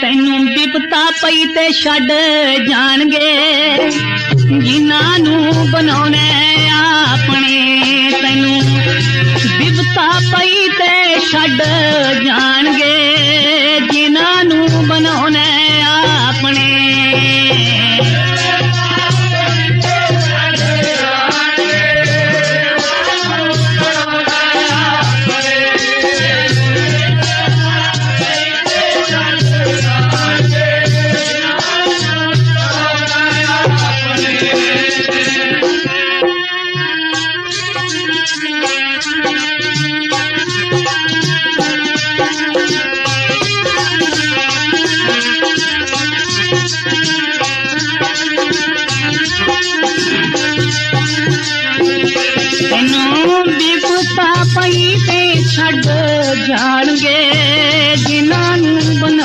ਤੈਨੂੰ ਬਿਪਤਾ ਪਈ ਤੇ ਛੱਡ ਜਾਣਗੇ। ਜਿਨ੍ਹਾਂ ਨੂੰ ਬਣਾਉਣਾ ਆਪਣੇ ਤੈਨੂੰ ਬਿਪਤਾ ਪਈ ਤੇ ਛੱਡ ਜਾਣ ڇڏ